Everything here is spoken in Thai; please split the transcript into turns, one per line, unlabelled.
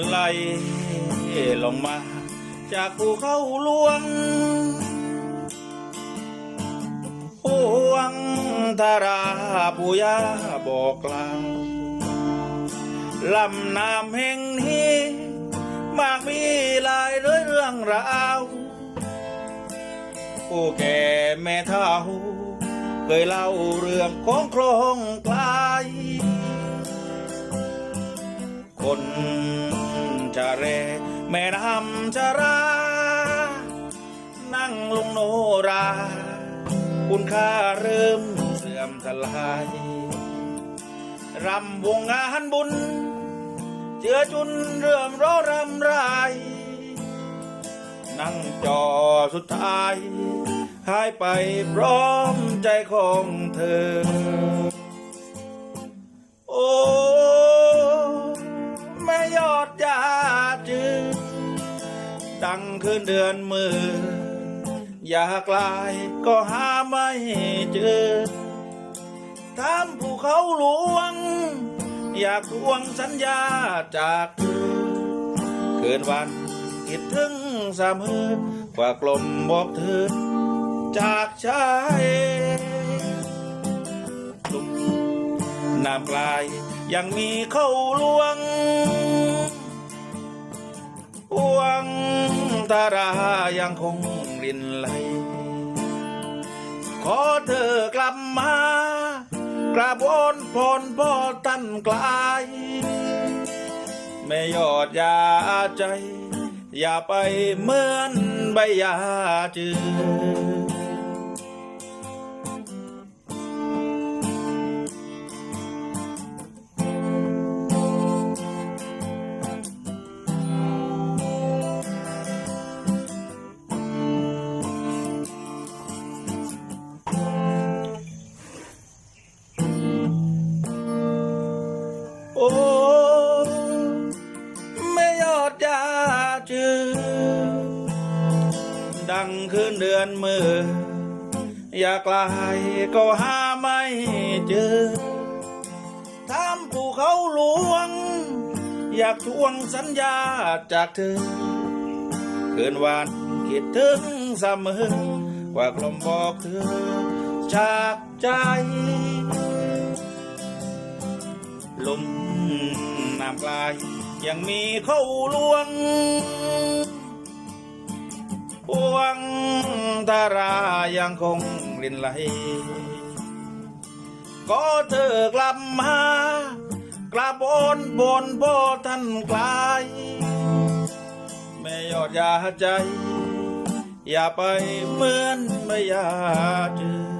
ไหลลงมา จากภูเขาหลวงห่วงทาราปุยาบอกกล่าวลำน้ำแห่งนี้ มากมีหลายเรื่องราวผู้แก่แม่เฒ่า เคยเล่าเรื่องของโครงกลาย คน จะเร แม่น้ำจะรา นั่งลงโนรา คุณค่าเริ่มเสื่อมทลายรำวงงานบุญ เจือจุนเรื่องร้อรำไรนั่งจอสุดท้าย หายไปพร้อมใจของเธอ ดังคืนเดือนมือ อยากลายก็หาไม่เจอทำภูเขาหลวง อยากทวงสัญญาจากเธอเกินวันคิดถึงเสมอกว่ากลมบอกเธอจากชายลุมน้ำกลายยังมีเข้าลวงห่ ตารายังคงรินไหล ขอเธอกลับมากราบวอนพรพ่อท่านกลาย ไม่ยอดยาใจ อย่าไปเหมือนใบยาจืด คืนเดือนมือ อยากลายก็หาไม่เจอทำภูเขาหลวง อยากทวงสัญญาจากเธอ คืนวันคิดถึงเสมอกว่ากลมบอกเธอจากใจลมน้ำกลายยังมีเขาลวง งทารายังคงรินไหล ก็เธอกลับมากลับบนบนบ่ท่านไกลายแม่ยอดยาใจ อย่าไปเหมือนไม่อยาเจอ